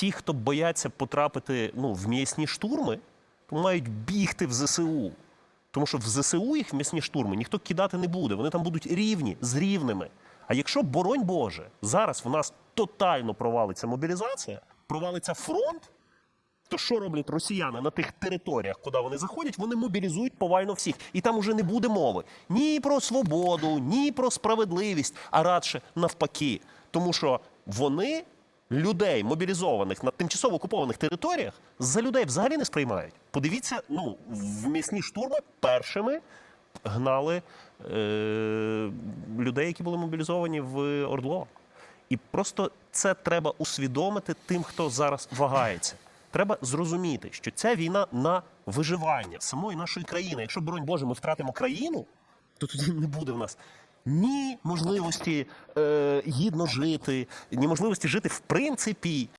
ті, хто бояться потрапити ну, в м'ясні штурми, то мають бігти в ЗСУ. Тому що в ЗСУ їх в м'ясні штурми ніхто кидати не буде. Вони там будуть рівні з рівними. А якщо, боронь Боже, зараз в нас тотально провалиться мобілізація, провалиться фронт, то що роблять росіяни на тих територіях, куди вони заходять? Вони мобілізують повально всіх. І там уже не буде мови ні про свободу, ні про справедливість, а радше навпаки. Тому що вони людей, мобілізованих на тимчасово окупованих територіях, за людей взагалі не сприймають. Подивіться, ну, в м'ясні штурми першими гнали е- людей, які були мобілізовані в Ордло. І просто це треба усвідомити тим, хто зараз вагається. Треба зрозуміти, що ця війна на виживання самої нашої країни. Якщо, боронь Боже, ми втратимо країну, то тоді не буде в нас ні можливості е, гідно жити, ні можливості жити в принципі.